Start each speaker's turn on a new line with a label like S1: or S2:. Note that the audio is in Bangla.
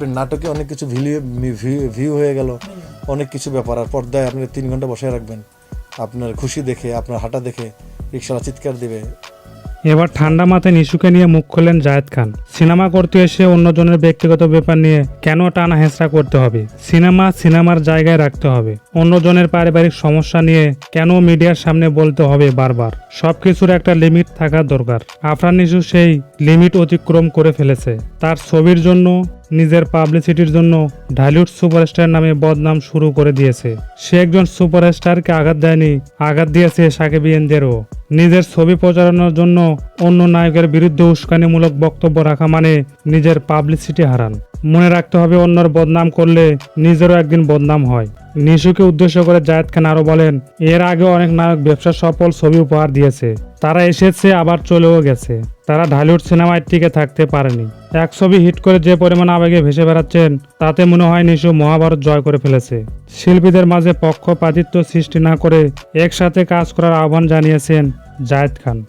S1: আপনার নাটকে অনেক কিছু ভিলিউ ভিউ হয়ে গেল, অনেক কিছু ব্যাপার। আর পর্দায় আপনি তিন ঘণ্টা বসে রাখবেন। আপনার খুশি দেখে, আপনার হাঁটা দেখে রিক্সাওয়ালা চিৎকার দিবে।
S2: এবার ঠান্ডা মাথায় নিশুকে নিয়ে মুখ খোলেন জায়েদ খান। সিনেমা করতে এসে অন্যজনের ব্যক্তিগত ব্যাপার নিয়ে কেন টানা হেঁচড়া করতে হবে? সিনেমা সিনেমার জায়গায় রাখতে হবে। অন্যজনের পারিবারিক সমস্যা নিয়ে কেন মিডিয়ার সামনে বলতে হবে বারবার? সব কিছুর একটা লিমিট থাকা দরকার। আফরান নিশু সেই লিমিট অতিক্রম করে ফেলেছে। তার ছবির জন্য নিজের পাবলিসিটির জন্য ঢালিউড সুপারস্টার নামে বদনাম শুরু করে দিয়েছে। সে একজন সুপারস্টারকে আঘাত দেয়নি, আঘাত দিয়েছে সাকিবিয়ানদেরও নিজের ছবি প্রচারণার জন্য অন্য নায়কের বিরুদ্ধে উস্কানিমূলক বক্তব্য রাখা মানে নিজের পাবলিসিটি হারান। মনে রাখতে হবে অন্যর বদনাম করলে নিজেরও একদিন বদনাম হয়। নিশুকে উদ্দেশ্য করে জায়েদ খান আরও বলেন, এর আগে অনেক নায়ক ব্যবসা সফল ছবি উপহার দিয়েছে। তারা এসেছে, আবার চলেও গেছে। তারা ঢালিউড সিনেমায় টিকে থাকতে পারেনি। এক ছবি হিট করে যে পরিমাণ আবেগে ভেসে বেড়াচ্ছেন, তাতে মনে হয় নিশু মহাভারত জয় করে ফেলেছে। শিল্পীদের মাঝে পক্ষপাতিত্ব সৃষ্টি না করে একসাথে কাজ করার আহ্বান জানিয়েছেন জায়েদ খান।